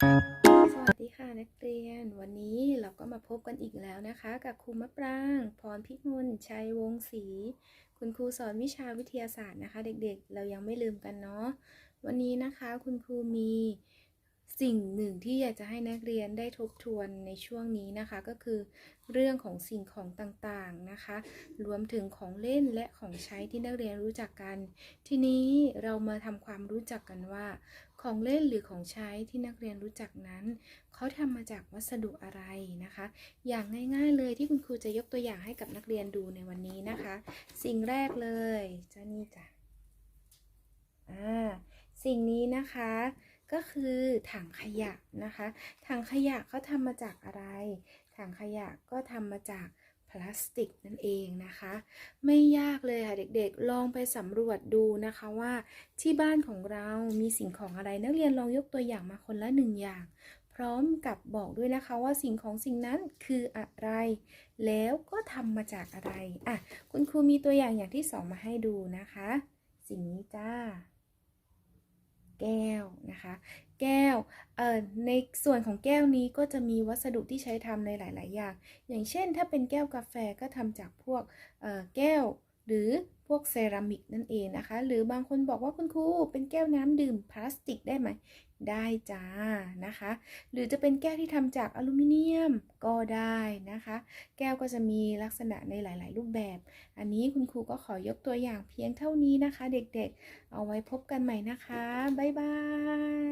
สวัสดีค่ะนักเรียน วันนี้เราก็มาพบกันอีกแล้วนะคะ กับครูมะปราง พรพิมลชัยวงศ์ศรีคุณครูสอนวิชาวิทยาศาสตร์นะคะ เด็กๆ เรายังไม่ลืมกันเนาะวันนี้นะคะคุณครูมี สิ่งหนึ่งที่อยากจะให้นักเรียนได้ทบทวนในช่วงนี้นะคะ ก็คือเรื่องของสิ่งของต่างๆนะคะ รวมถึงของเล่นและของใช้ที่นักเรียนรู้จักกัน ทีนี้เรามาทำความรู้จักกันว่า ของเล่นหรือของใช้ที่นักเรียนรู้จักนั้นเขาทำมาจากวัสดุอะไรนะคะ อย่างง่ายๆเลยที่คุณครูจะยกตัวอย่างให้กับนักเรียนดูในวันนี้นะคะ สิ่งแรกเลยเจ้านี่จ้ะอ่าสิ่งนี้นะคะ ก็คือถังขยะนะคะ ถังขยะเขาทำมาจากอะไร ถังขยะก็ทำมาจากพลาสติกนั่นเองนะคะ ไม่ยากเลยค่ะเด็กๆ ลองไปสำรวจดูนะคะว่าที่บ้านของเรามีสิ่งของอะไรนักเรียนลองยกตัวอย่างมาคนละหนึ่งอย่าง พร้อมกับบอกด้วยนะคะว่าสิ่งของสิ่งนั้นคืออะไร แล้วก็ทำมาจากอะไรอะคุณครูมีตัวอย่างอย่างที่สองมาให้ดูนะคะ สิ่งนี้จ้า แก้วนะคะ แก้วในส่วนของแก้วนี้ก็จะมีวัสดุที่ใช้ทำในหลาย ๆ อย่าง อย่างเช่น ถ้าเป็นแก้วกาแฟก็ทำจากพวกแก้วหรือ พวกเซรามิกนั่นเองนะคะ หรือบางคนบอกว่าคุณครูเป็นแก้วน้ำดื่มพลาสติกได้ไหม ได้จ้านะคะ หรือจะเป็นแก้วที่ทำจากอลูมิเนียมก็ได้นะคะ แก้วก็จะมีลักษณะในหลาย ๆ รูปแบบ อันนี้คุณครูก็ขอยกตัวอย่างเพียงเท่านี้นะคะ เด็ก ๆ เอาไว้พบกันใหม่นะคะ บ๊ายบาย